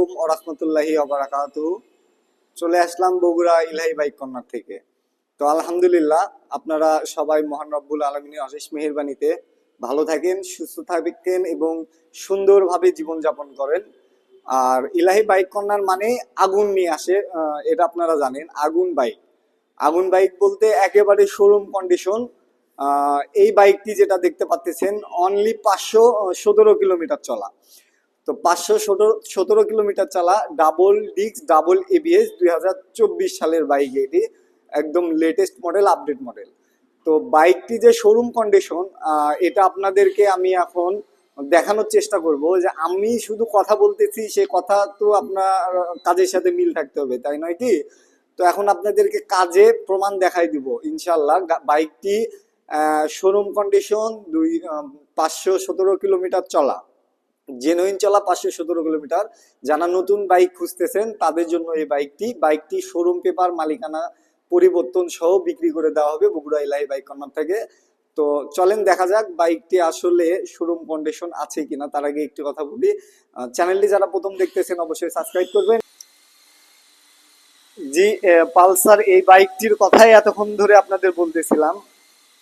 ও রহমতুল্লাহি অবরাকাতু চলে আসলাম বগুড়া ইলাহি bike corner থেকে। তো আলহামদুলিল্লাহ, আপনারা সবাই মহান রব্বুল আলমিনের অশেষ মেহেরবানিতে ভালো থাকেন, সুস্থ থাকেন এবং সুন্দরভাবে জীবনযাপন করেন। আর ইলাহি বাইক কর্নার মানে আগুন নিয়ে আসে এটা আপনারা জানেন, আগুন বাইক। আগুন বাইক বলতে একেবারে শোরুম কন্ডিশন। এই বাইকটি যেটা দেখতে পাচ্ছেন অনলি পাঁচশো সতেরো কিলোমিটার চলা। তো পাঁচশো সতেরো কিলোমিটার চালা ডাবল ডিক্স ডাবল এবিএস দুই হাজার চব্বিশ সালের বাইক এটি। একদম লেটেস্ট মডেল আপডেট মডেল তো বাইকটি যে শোরুম কন্ডিশন এটা আপনাদেরকে আমি এখন দেখানোর চেষ্টা করব যে আমি শুধু কথা বলতেছি, সে কথা তো আপনার কাজের সাথে মিল থাকতে হবে, তাই নয় কি? তো এখন আপনাদেরকে কাজে প্রমাণ দেখাই দিব ইনশাল্লাহ বাইকটি শোরুম কন্ডিশন দুই পাঁচশো সতেরো কিলোমিটার চলা। জেনুইন চলা পাঁচশো সতেরো কিলোমিটার। যারা নতুন বাইক খুঁজতেছেন, তাদের জন্য এই বাইকটি বাইকটি শোরুম পেপার মালিকানা, পরিবর্তন সহ বিক্রি করে দেওয়া হবে বগুড়া এলাই বাইক কর্নার থেকে। তো চলেন দেখা যাক বাইকটি আসলে শোরুম কন্ডিশন আছে কিনা, তার আগে একটি কথা বলি। চ্যানেলটি যারা প্রথম দেখতেছেন, অবশ্যই সাবস্ক্রাইব করবেন। জি পালসার এই বাইকটির কথাই এতক্ষণ ধরে আপনাদের বলতেছিলাম।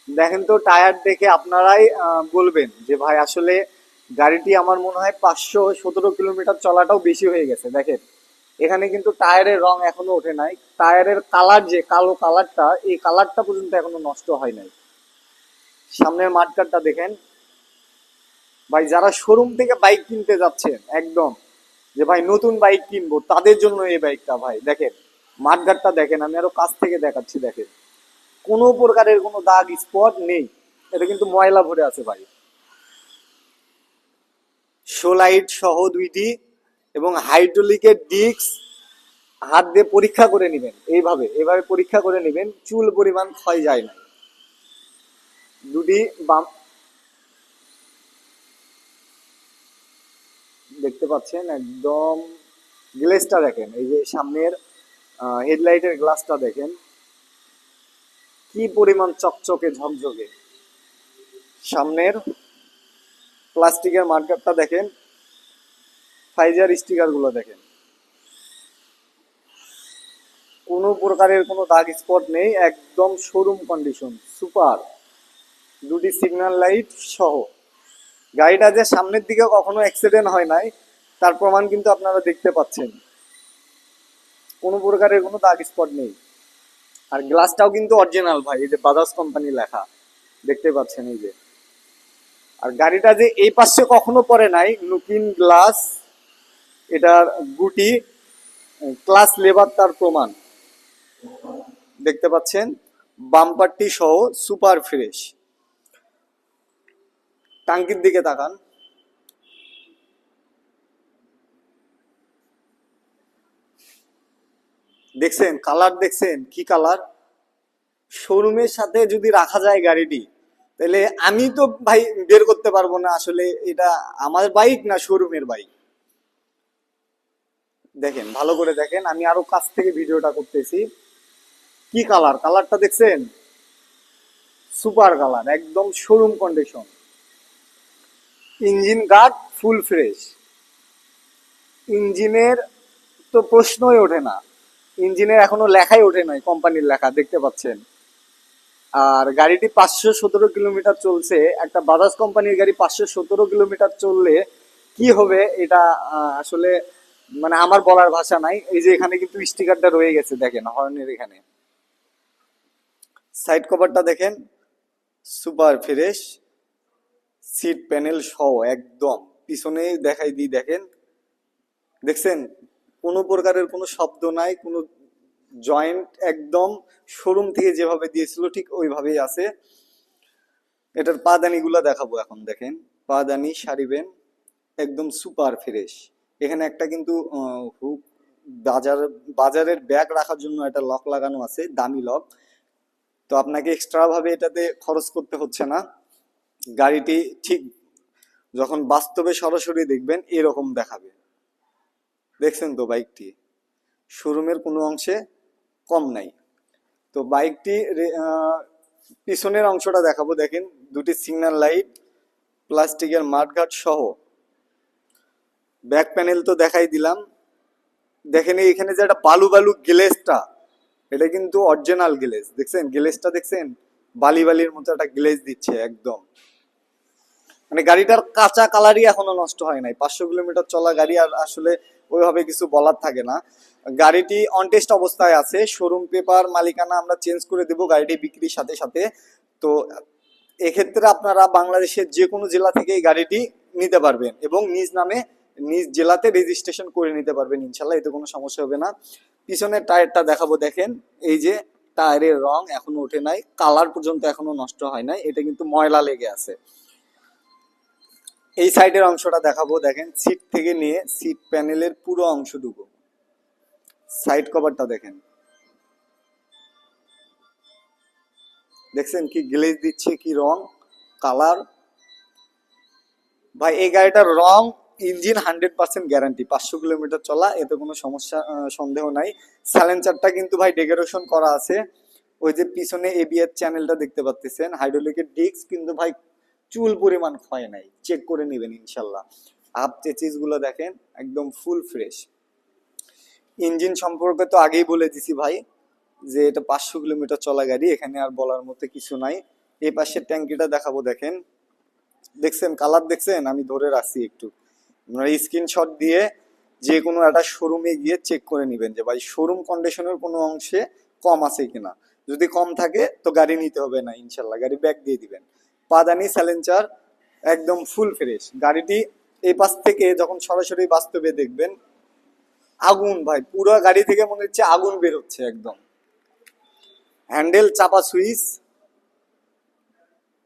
দেখেন তো, টায়ার দেখে আপনারাই বলবেন যে, ভাই, আসলে গাড়িটি আমার মনে হয় পাঁচশো সতেরো কিলোমিটার চলাটাও বেশি হয়ে গেছে, দেখেন। এখানে কিন্তু টায়ারের রং এখনও ওঠে নাই। টায়ারের কালার যে কালো কালারটা, এই কালারটা পর্যন্ত এখনও নষ্ট হয় নাই। সামনের মাঠকারটা দেখেন। ভাই, যারা শোরুম থেকে বাইক কিনতে যাচ্ছেন, একদম, যে ভাই নতুন বাইক কিনবো, তাদের জন্য এই বাইকটা ভাই, দেখেন। মাঠগাটটা দেখেন, আমি আরও কাছ থেকে দেখাচ্ছি, দেখেন। কোনো প্রকারের কোনো দাগ স্পট নেই। এটা কিন্তু ময়লা ভরে আছে ভাই। শোলাইট সহ দুইটি এবং হাইড্রোলিকের ডিস্ক হাত দিয়ে পরীক্ষা করে নেবেন, এইভাবে, এভাবে পরীক্ষা করে নেবেন, চুল পরিমাণ ক্ষয় যায় না। দুটি বাম দেখতে পাচ্ছেন একদম গ্লেসটা দেখেন, এই যে সামনের হেডলাইটের গ্লাসটা দেখেন। কি পরিমাণ চকচকে ঝকঝকে। সামনের প্লাস্টিকের মার্কারটা দেখেন, ফাইজার স্টিকারগুলো দেখেন। কোনো প্রকারের কোনো দাগ স্পট নেই, একদম শোরুম কন্ডিশন সুপার দুটি সিগন্যাল লাইট সহ। গাড়িটা যে সামনের দিকে কখনো অ্যাক্সিডেন্ট হয় নাই, তার প্রমাণ কিন্তু আপনারা দেখতে পাচ্ছেন। কোনো প্রকারের কোনো দাগ স্পট নেই। আর গ্লাসটাও কিন্তু অরিজিনাল ভাই, এই যে বাজাজ কোম্পানি লেখা, দেখতে পাচ্ছেন এই যে। আর গাড়িটা যে এই পাশে কখনো পরে নাই নতুন গ্লাস এটার গুটি ক্লাস লেবার তার প্রমাণ। দেখতে পাচ্ছেন? বাম্পারটি সহ সুপার ফ্রেশ টাঙ্কির দিকে তাকান। দেখছেন? কালার দেখছেন? কি কালার শোরুমের সাথে যদি রাখা যায় গাড়িটি তাহলে আমি তো ভাই বের করতে পারব না, আসলে এটা আমার বাইক না শোরুমের বাইক দেখেন, ভালো করে দেখেন, আমি আরও কাছ থেকে ভিডিওটা করতেছি। কি কালার কালারটা দেখছেন? সুপার কালার একদম showroom condition engine guard full fresh ইঞ্জিনের তো প্রশ্নই ওঠে না। ইঞ্জিনের এখনও লেখাই ওঠে নাই কোম্পানির লেখা, দেখতে পাচ্ছেন? আর গাড়িটি পাঁচশো সতেরো কিলোমিটার চলছে। একটা বাজাজ কোম্পানির গাড়ি পাঁচশো সতেরো কিলোমিটার চললে কি হবে এটা আসলে মানে আমার বলার ভাষা নাই। এই যে এখানে কিন্তু স্টিকারটা রয়ে গেছে, দেখেন, হর্নের এখানে। সাইড কভারটা দেখেন সুপার ফ্রেশ সিট প্যানেল সহ, একদম। পিছনে দেখাই দিই, দেখেন। দেখছেন? কোনো প্রকারের কোনো শব্দ নাই, কোনো জয়েন্ট একদম শোরুম থেকে যেভাবে দিয়েছিল ঠিক ওইভাবেই আছে। এটার পাদানিগুলো দেখাবো এখন, দেখেন। পাদানি, সারিবেন, একদম সুপার ফ্রেশ এখানে একটা কিন্তু হুক বাজার, বাজারের ব্যাগ রাখার জন্য একটা লক লাগানো আছে, দামি লক তো আপনাকে এক্সট্রা ভাবে এটাতে খরচ করতে হচ্ছে না। গাড়িটি ঠিক যখন বাস্তবে সরাসরি দেখবেন, এরকম দেখাবে। দেখছেন তো বাইকটি শোরুমের কোনো অংশে কম নাই। তো বাইকটি পিছনের অংশটা দেখাবো, দেখেন, দুটি সিগন্যাল লাইট প্লাস্টিকের মাঠঘাট সহ। ব্যাক প্যানেল তো দেখাই দিলাম। দেখেন এখানে যে একটা বালু বালু গ্লেজটা এটা কিন্তু অরিজিনাল গ্লেজ দেখছেন? গ্লেজটা দেখছেন? বালি বালির মতো একটা গ্লেজ দিচ্ছে একদম। মানে গাড়িটার কাঁচা কালারই এখনও নষ্ট হয় নাই। পাঁচশো কিলোমিটার চলা গাড়ি আর আসলে ওইভাবে কিছু বলার থাকে না। গাড়িটি অনটেস্ট অবস্থায় আছে। শোরুম পেপার মালিকানা আমরা চেঞ্জ করে দেব গাড়িটি বিক্রির সাথে সাথে। তো এক্ষেত্রে আপনারা বাংলাদেশের যে কোনো জেলা থেকে এই গাড়িটি নিতে পারবেন এবং নিজ নামে নিজ জেলাতে রেজিস্ট্রেশন করে নিতে পারবেন। ইনশাল্লাহ এতে কোনো সমস্যা হবে না। পিছনের টায়ারটা দেখাবো, দেখেন। এই যে টায়ারের রং এখনও ওঠে নাই, কালার পর্যন্ত এখনও নষ্ট হয় নাই। এটা কিন্তু ময়লা লেগে আছে। এই সাইডের অংশটা দেখাবো, দেখেন। সিট থেকে নিয়ে সিট প্যানেলের পুরো অংশটুকু সাইড কভারটা দেখেন। দেখছেন কি গ্লেজ দিচ্ছে, কি রং, কালার? ভাই, এই গাড়িটার রং ইঞ্জিন হান্ড্রেড পার্সেন্ট গ্যারান্টি। পাঁচশো কিলোমিটার চলা, এতে কোনো সমস্যা সন্দেহ নাই। স্যালেন্সারটা কিন্তু ভাই ডেকোরেশন করা আছে। ওই যে পিছনে এবিএর চ্যানেলটা দেখতে পাচ্ছেন হাইড্রোলিকের ডিস্ক কিন্তু ভাই চুল পরিমাণ ক্ষয় নাই। চেক করে নেবেন ইনশাল্লাহ। আপ চেচিসগুলো দেখেন, একদম ফুল ফ্রেশ ইঞ্জিন সম্পর্কে তো আগেই বলে দিছি ভাই, যে এটা পাঁচশো কিলোমিটার চলা গাড়ি, এখানে আর বলার মতো কিছু নাই। এই পাশের ট্যাঙ্কিটা দেখাবো, দেখেন। দেখছেন, কালার দেখছেন? আমি ধরে রাখছি একটু। আপনারা স্ক্রিনশট দিয়ে যে কোনো একটা শোরুমে গিয়ে চেক করে নেবেন যে ভাই শোরুম কন্ডিশনের কোনো অংশে কম আছে কিনা। যদি কম থাকে, তো গাড়ি নিতে হবে না, ইনশাল্লাহ। গাড়ি ব্যাক দিয়ে দিবেন। পাদানি স্যালেঞ্চার একদম ফুল ফ্রেশ গাড়িটি এই পাশ থেকে যখন সরাসরি বাস্তবে দেখবেন আগুন ভাই, পুরো গাড়ি থেকে মনে হচ্ছে আগুন বের হচ্ছে একদম। হ্যান্ডেল চাপা সুইচ,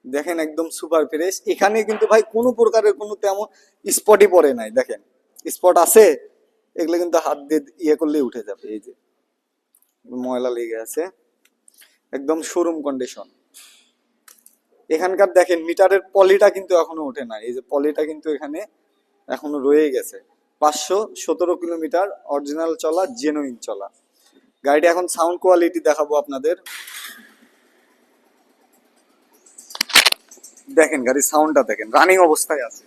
দেখেন একদম সুপার ফ্রেশ এখানে কিন্তু ভাই কোনো প্রকারের কোনো তেমন স্পটই পড়ে নাই, দেখেন। স্পট আছে, এগুলো কিন্তু হাত দিয়ে ইয়ে করলে উঠে যাবে, এই যে। ময়লা লেগে আছে, একদম শোরুম কন্ডিশন এখানকার দেখেন মিটারের পলিটা কিন্তু এখনও ওঠে না এই যে পলিটা কিন্তু এখানে এখনও রয়ে গেছে। পাঁচশো সতেরো কিলোমিটার অরিজিনাল চলা জেনুইন চলা। গাড়িটা এখন সাউন্ড কোয়ালিটি দেখাবো আপনাদের। দেখেন গাড়ির সাউন্ডটা দেখেন রানিং অবস্থায় আছে।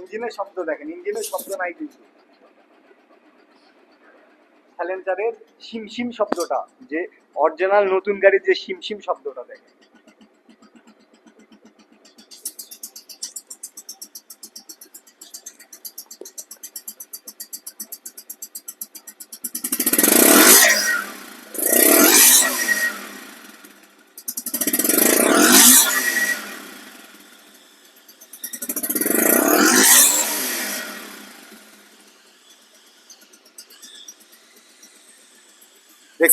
ইঞ্জিনের শব্দ দেখেন, ইঞ্জিনের শব্দ নাই কিন্তু। সাইলেন্সারের শিমশিম শব্দটা, যে অরিজিনাল নতুন গাড়ির যে শিমশিম শব্দটা দেখেন।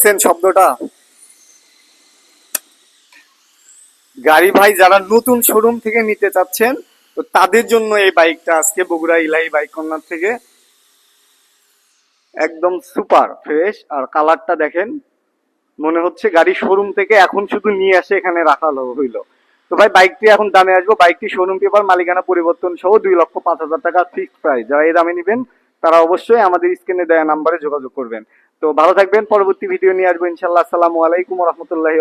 দেখছেন শব্দটা? গাড়ি ভাই যারা নতুন শোরুম থেকে নিতে চাচ্ছেন, তো তাদের জন্য এই বাইকটা আজকে বগুড়া ইলাই বাইক কর্নার থেকে। একদম সুপার ফ্রেশ আর কালারটা দেখেন, মনে হচ্ছে গাড়ি শোরুম থেকে এখন শুধু নিয়ে আসে, এখানে রাখা হইল। তো ভাই, বাইকটি এখন দামে আসব। বাইকটি শোরুম পেপার মালিকানা পরিবর্তন সহ দুই লক্ষ পাঁচ হাজার টাকা ফিক্সড প্রাইস যারা এই দামে নেবেন, তারা অবশ্যই আমাদের স্ক্রিনে দেওয়া নাম্বারে যোগাযোগ করবেন। তো ভালো থাকবেন পরবর্তী ভিডিও নিয়ে আসব ইনশাল্লাহ। আসসালামু আলাইকুম রহমতুল্লাহ